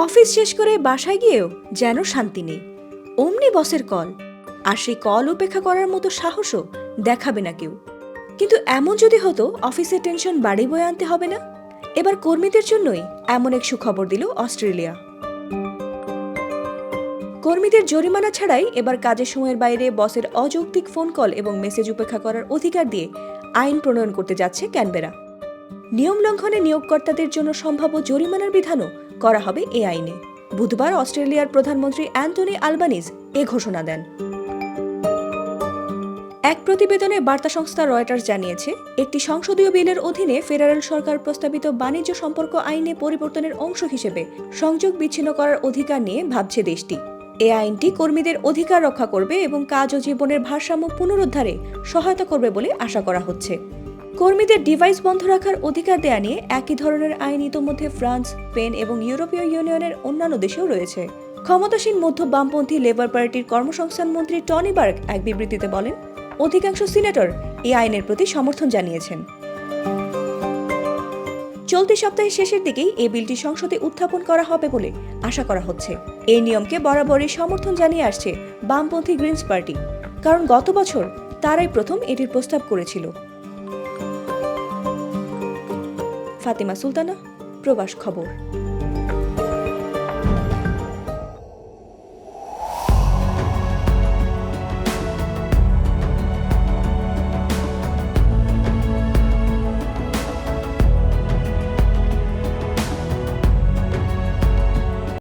Office শেষ করে বাসায় গিয়েও যেন শান্তি নেই। অমনি বসের কল। আর সেই কল উপেক্ষা করার মতো সাহসও দেখাবে না কেউ। কিন্তু এমন যদি হতো অফিসের টেনশন বাড়ি বয়ে আনতে হবে না? এবার কর্মীদের জন্যই এমন এক সুখবর দিল অস্ট্রেলিয়া। কর্মীদের জরিমানা ছাড়াই এবার কাজের সময়ের বাইরে বসের অযৌক্তিক ফোন কল এবং মেসেজ উপেক্ষা করার অধিকার দিয়ে আইন প্রণয়ন করতে যাচ্ছে ক্যানবেরা। নিয়ম লঙ্ঘনে নিয়োগকর্তাদের জন্য সম্ভাব্য জরিমানার বিধানও করা হবে এ আইনে। বুধবার অস্ট্রেলিয়ার প্রধানমন্ত্রী অ্যান্টনি আলবানিজ এ ঘোষণা দেন। এক প্রতিবেদনে বার্তা সংস্থা রয়টার্স জানিয়েছে, একটি সংসদীয় বিলের অধীনে ফেডারেল সরকার প্রস্তাবিত বাণিজ্য সম্পর্ক আইনে পরিবর্তনের অংশ হিসেবে সংযোগ বিচ্ছিন্ন করার অধিকার নিয়ে ভাবছে দেশটি। এ আইনটি কর্মীদের অধিকার রক্ষা করবে এবং কাজ ও জীবনের ভারসাম্য পুনরুদ্ধারে সহায়তা করবে বলে আশা করা হচ্ছে। কর্মীদের ডিভাইস বন্ধ রাখার অধিকার দেয়া নিয়ে একই ধরনের আইন ইতোমধ্যে ফ্রান্স, স্পেন এবং ইউরোপীয় ইউনিয়নের অন্যান্য দেশেও রয়েছে। ক্ষমতাসীন মধ্য বামপন্থী লেবার পার্টির কর্মসংস্থান মন্ত্রী টনি বার্গ এক বিবৃতিতে বলেন, অধিকাংশ সিনেটর এই আইনের প্রতি সমর্থন জানিয়েছেন। চলতি সপ্তাহের শেষের দিকেই এই বিলটি সংসদে উত্থাপন করা হবে বলে আশা করা হচ্ছে। এই নিয়মকে বরাবরই সমর্থন জানিয়ে আসছে বামপন্থী গ্রিনস পার্টি। কারণ গত বছর তারাই প্রথম এটির প্রস্তাব করেছিল। ফাতেমা সুলতানা প্রবাস খবর।